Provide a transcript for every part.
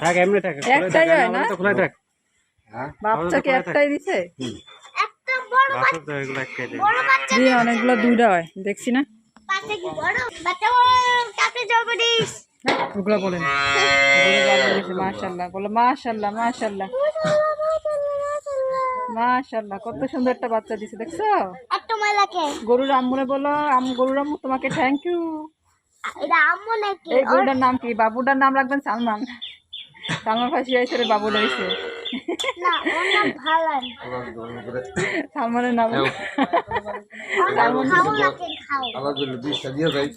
থাক এমনি থাক একটাই হয় না? তো খোলাই থাক বাচ্চাকে একটাই দিছে? একটা বড় বাচ্চা তো এগুলো একটাই দেয়। বড় বাচ্চা দিয়ে অনেকগুলো দুইটা হয় দেখছি না। ওগুলো বলেন মাশাল্লাহ বলো মাশাল্লাহ মাশাল্লাহ মাশাল্লাহ কত সুন্দর একটা বাচ্চা দিছে দেখছ? গরুর আম্মুরে বলো আম গরুর আম্মু তোমাকে থ্যাংক ইউ এটা আম্মু নাকি? এই গরুটার নাম কি? বাবুটার নাম রাখবেন সালমান। সালমান ফাঁসি হয়েছে রে বাবু রয়েছে না ওর নাম ভালান। সালমানের নাম। ওর নাম খাও লাগে খাও আল্লাহ জন্য বিষটা দিয়ে যাই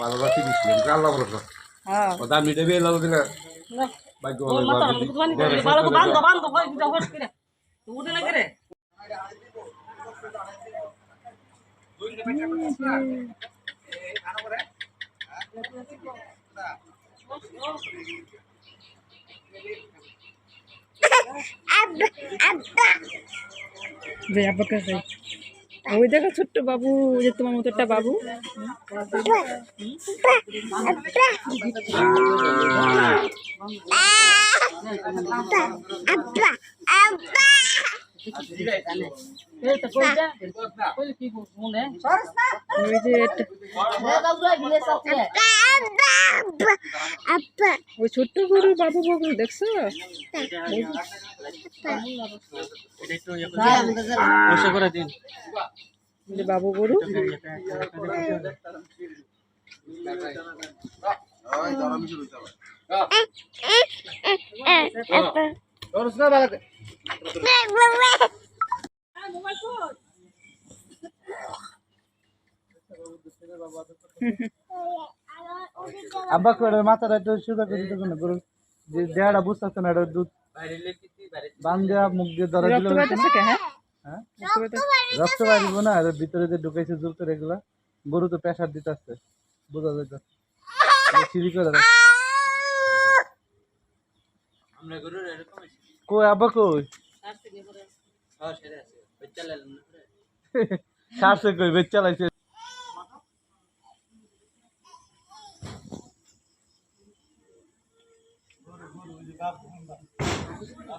ভালো রাখি দিচ্ছিলাম আল্লাহ ভরসা। হ্যাঁ। ও দাম নিতে বেয়ে লালো দিলে ভাগ্য ভালো আব্বা আব্বা যে আব্বাকে যাই ওই দেখো ছোট্ট বাবু যে তোমার মতো একটা বাবু। ওই যে? ওই ছোট্ট গরু বাবু বাবু দেখছ? করে দিন। বাবু গরু? আব্বা করে মাথাটা একটু সুদা করে দিতে না গরু? যে দেহাটা বুঝতেছে না এটা দুধ। বান দেওয়া মুখ দিয়ে ধরা দিল। রক্ত কে হ্যাঁ? হ্যাঁ? বাড়িব না এর ভিতরে যে ঢুকাইছে এগুলা গরু তো প্রেশার দিতে আসছে বোঝা যায় সিঁড়ি করে। কই আব্বা কই? সারছে কই বেচ চালাইছে 不不是我